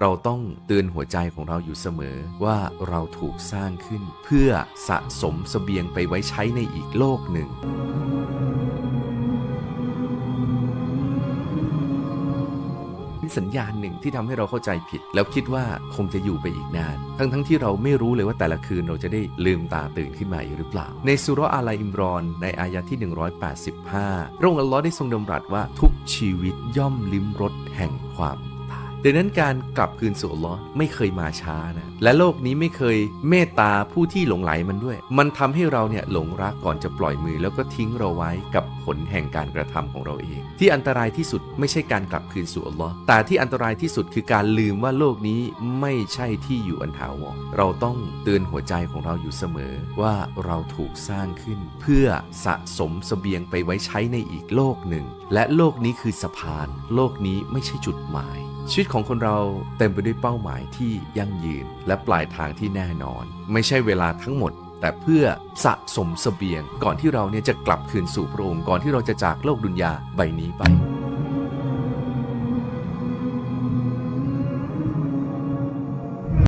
เราต้องเตือนหัวใจของเราอยู่เสมอว่าเราถูกสร้างขึ้น เพื่อสะสมเสบียงไปไว้ใช้ในอีกโลกหนึ่งเป็นสัญญาณหนึ่งที่ทำให้เราเข้าใจผิด แล้วคิดว่าคงจะอยู่ไปอีกนาน ทั้งทั้งที่เราไม่รู้เลยว่าแต่ละคืนเราจะได้ลืมตาตื่นขึ้นมาหรือเปล่า ในสุรอาลัยอิมรอน ในอายะที่ 185พระองค์อัลลอฮ์ได้ทรงดำรัสว่าทุกชีวิตย่อมลิ้มรสแห่งความ ดังนั้นการกลับคืนสู่อัลลอฮ์ไม่เคยมาช้านะและโลกนี้ไม่เคยเมตตาผู้ที่หลงไหลมันด้วย มันทำให้เราเนี่ยหลงรักก่อนจะปล่อยมือ แล้วก็ทิ้งเราไว้กับผลแห่งการกระทำของเราเอง ที่อันตรายที่สุดไม่ใช่การกลับคืนสู่อัลลอฮ์แต่ที่อันตรายที่สุดคือการลืมว่าโลกนี้ไม่ใช่ที่อยู่อันถาวรเราต้องเตือนหัวใจของเราอยู่เสมอว่าเราถูกสร้างขึ้น เพื่อสะสมเสบียงไปไว้ใช้ในอีกโลกหนึ่ง และโลกนี้คือสะพาน โลกนี้ไม่ใช่จุดหมาย ชีวิตของคนเราเต็มไปด้วยเป้าหมายที่ยั่งยืน และปลายทางที่แน่นอน ไม่ใช่เวลาทั้งหมด แต่เพื่อสะสมเสบียง ก่อนที่เราเนี่ยจะกลับคืนสู่พระองค์ก่อนที่เราจะจากโลกดุนยาใบนี้ไป